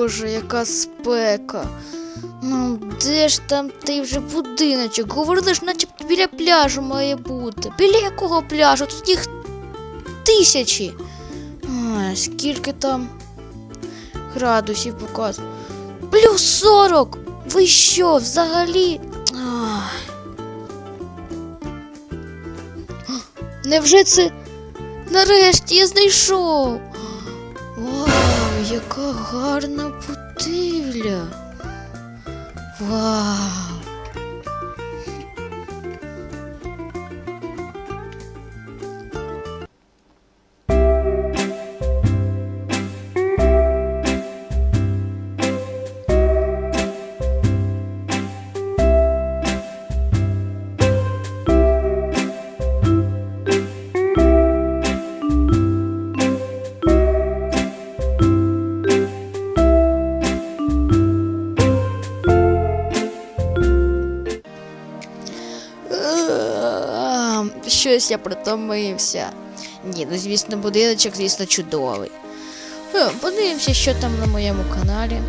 Боже, яка спека. Ну, де ж там той вже будиночок? Говорили ж, начебто біля пляжу має бути. Біля якого пляжу? Тут їх тисячі. А, скільки там градусів показує? Плюс 40! Ви що, взагалі? Ах. Невже це нарешті я знайшов? Яка гарна будівля. Вау. Щось я притомився. Ні, ну звісно, будиночок, звісно, чудовий. Е, Подивимося, що там на моєму каналі.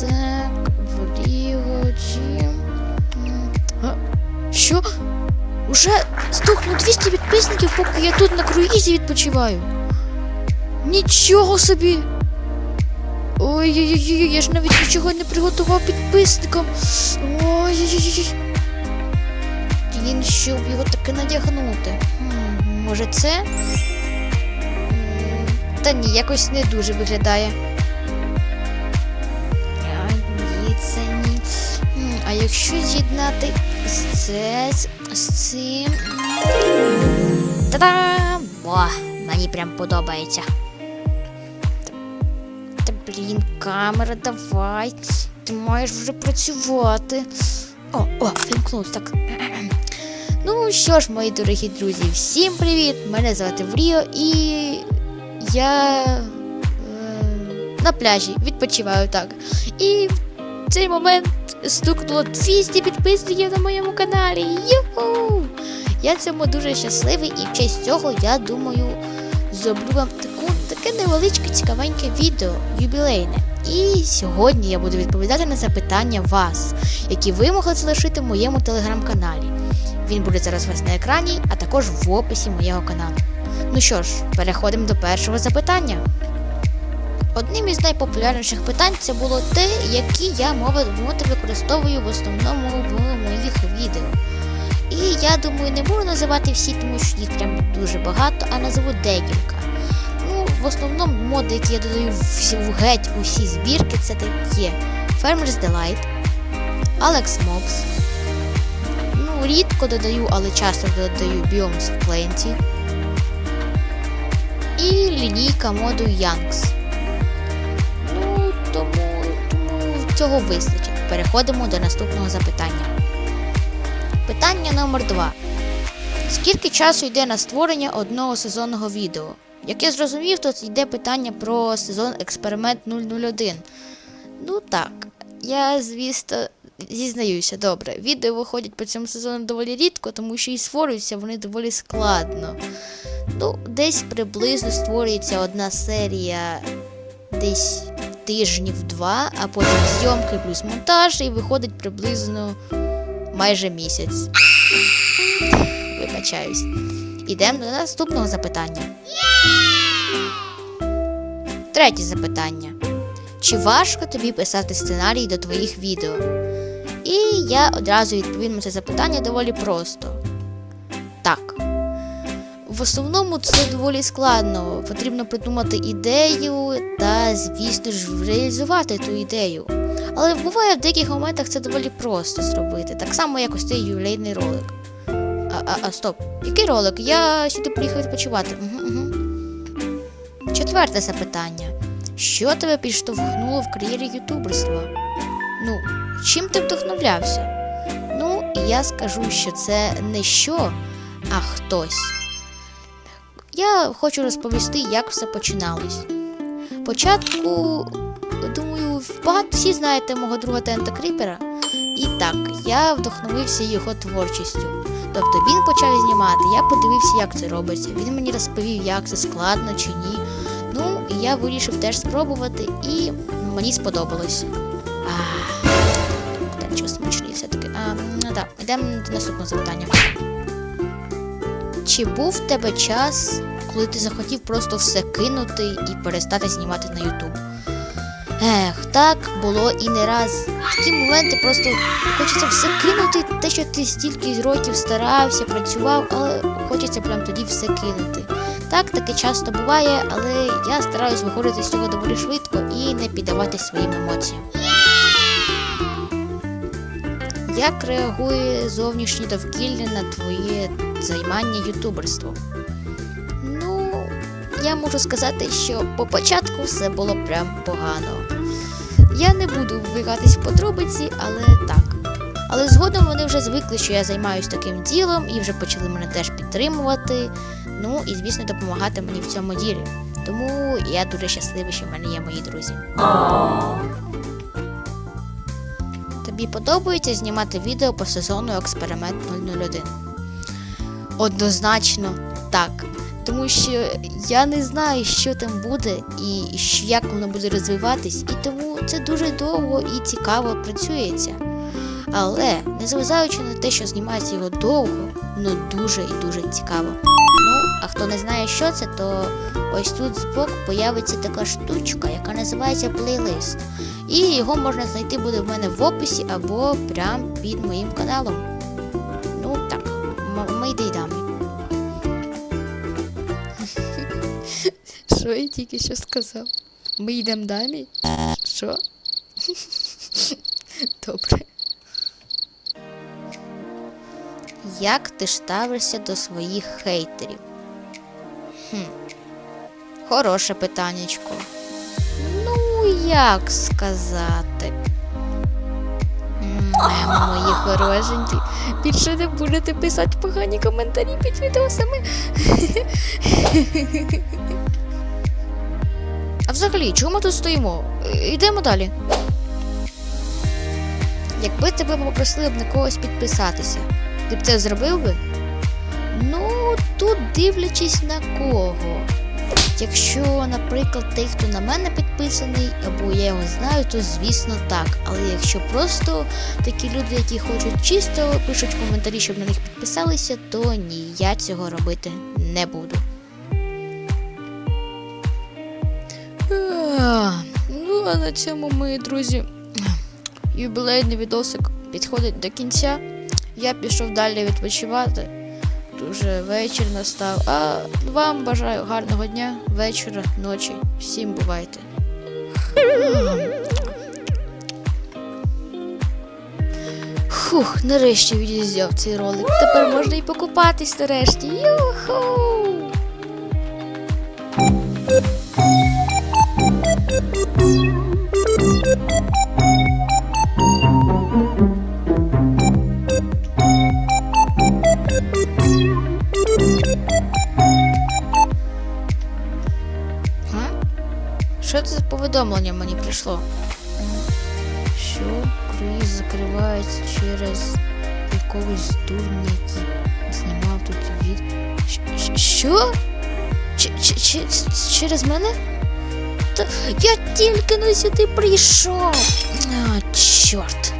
Так, Влігоджі. Що? Уже стукнуло 200 підписників, поки я тут на круїзі відпочиваю. Нічого собі! Ой-ой-ой, я ж навіть нічого не приготував підписникам. Ой-ой-ой. Він щоб його таки надягнути. Може це? Та ні, якось не дуже виглядає. А, ні, це ні. А якщо з'єднати це з, цим. Та-дам! О, мені прям подобається. Та блін, камера, давай. Ти маєш вже працювати. О, о, вімкнувся так. Ну що ж, мої дорогі друзі, всім привіт! Мене звати Вріо і я е, на пляжі відпочиваю так. І в цей момент стукнуло 200 підписників на моєму каналі. Юху! Я цьому дуже щасливий і в честь цього я думаю зроблю вам таку, таке невеличке цікавеньке відео юбілейне. І сьогодні я буду відповідати на запитання вас, які ви могли залишити в моєму телеграм-каналі. Він буде зараз у вас на екрані, а також в описі моєго каналу. Ну що ж, переходимо до першого запитання. Одним із найпопулярніших питань це було те, які я мови використовую в основному в моїх відео. І я думаю, не буду називати всі, тому що їх прям дуже багато, а назву декілька. Ну, в основному моди, які я додаю в, геть усі збірки, це такі Farmer's Delight, Alex Mobs, рідко додаю, але часто додаю Biomes of Plenty. І лінійка моду Youngs. Ну, тому, тому цього вистачить. Переходимо до наступного запитання. Питання номер 2. Скільки часу йде на створення одного сезонного відео? Як я зрозумів, тут йде питання про сезон Експеримент 001. Ну так, я, звісно, зізнаюся, добре. Відео виходять по цьому сезону доволі рідко, тому що і створюються вони доволі складно. Ну, десь приблизно створюється одна серія десь тижнів два, а потім зйомки плюс монтаж, і виходить приблизно майже місяць. Вибачаюсь. Ідемо до наступного запитання. Третє запитання. Чи важко тобі писати сценарій до твоїх відео? І я одразу відповім на це запитання доволі просто. Так. В основному це доволі складно. Потрібно придумати ідею та, звісно ж, реалізувати ту ідею. Але буває в деяких моментах це доволі просто зробити. Так само, як ось цей ювілейний ролик. А, а, а стоп, який ролик? Я сюди приїхав відпочивати. Угу, угу. Четверте запитання. Що тебе підштовхнуло в кар'єрі ютуберства? Ну, чим ти вдохновлявся? Ну, я скажу, що це не що, а хтось. Я хочу розповісти, як все починалось. Початку, думаю, багато всі знаєте мого друга Тента Кріпера. І так, я вдохновився його творчістю. Тобто він почав знімати, я подивився, як це робиться. Він мені розповів, як це складно чи ні. Ну, я вирішив теж спробувати, і мені сподобалось. А, так, що смачний все-таки. Так, йдемо до наступного запитання. Чи був в тебе час, коли ти захотів просто все кинути і перестати знімати на YouTube? Ех, так було і не раз. В такі моменти просто хочеться все кинути, те, що ти стільки років старався, працював, але хочеться прям тоді все кинути. Так, таке часто буває, але я стараюсь виходити з цього доволі швидко і не піддавати своїм емоціям. Як реагує зовнішнє довкілля на твоє займання ютуберством? Ну, я можу сказати, що по початку все було прям погано. Я не буду вбігатись в подробиці, але так. Але згодом вони вже звикли, що я займаюся таким ділом і вже почали мене теж підтримувати. Ну і звісно допомагати мені в цьому ділі. Тому я дуже щасливий, що в мене є мої друзі. Тобі подобається знімати відео по сезону Експеримент 001? Однозначно так. Тому що я не знаю, що там буде і як воно буде розвиватись, і тому це дуже довго і цікаво працюється. Але, незважаючи на те, що знімається його довго, ну дуже і дуже цікаво. Ну, а хто не знає, що це, то ось тут збоку появиться така штучка, яка називається плейлист. І його можна знайти буде в мене в описі або прямо під моїм каналом. Ну так, ми йдемо. Що я тільки що сказав? Ми йдемо далі? Що? Добре. Як ти ставишся до своїх хейтерів? Хм. Хороше питаннячко. Ну, як сказати? Мої хорошенькі. Більше не будете писати погані коментарі під відосами. А взагалі, чому ми тут стоїмо? Е, Йдемо далі. Якби тебе попросили б на когось підписатися, ти б це зробив би? Ну, тут дивлячись на кого. Якщо, наприклад, той, хто на мене підписаний, або я його знаю, то звісно так. Але якщо просто такі люди, які хочуть чисто пишуть коментарі, щоб на них підписалися, то ні, я цього робити не буду. Ну, а на цьому, мої друзі, юбілейний відосик підходить до кінця. Я пішов далі відпочивати. Дуже вечір настав. А вам бажаю гарного дня, вечора, ночі. Всім бувайте. Фух, нарешті відізяв цей ролик. Тепер можна і покупатись нарешті. Юху! Повідомлення мені прийшло? Що круїз закривається через якогось дурня, який знімав тут від. Що? Через мене? Та я тільки на сюди прийшов. А, чорт.